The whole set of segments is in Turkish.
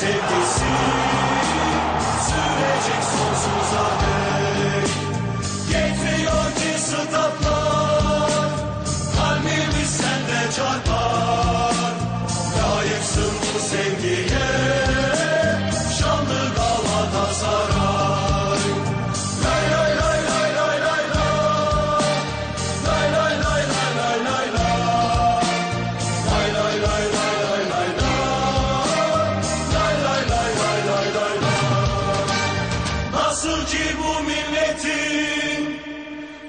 sevgisi sürecek sonsuza dek. Getiriyor ki sıtaplar, kalbimiz sende çarpar.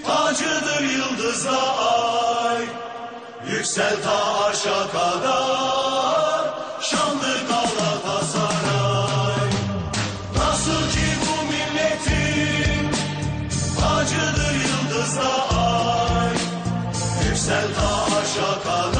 Tacıdır yıldızla ay Yüksel ta arşa kadar Şanlı Galatasaray. Nasıl ki bu milletin Tacıdır yıldızla ay Yüksel ta arşa kadar.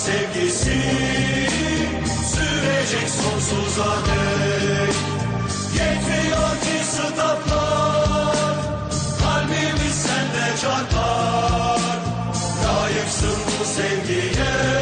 sevgisi sürecek sonsuza dek. Yetmiyor ki sıtaplar, kalbimiz sende çarpar. Layıksın bu sevgiye.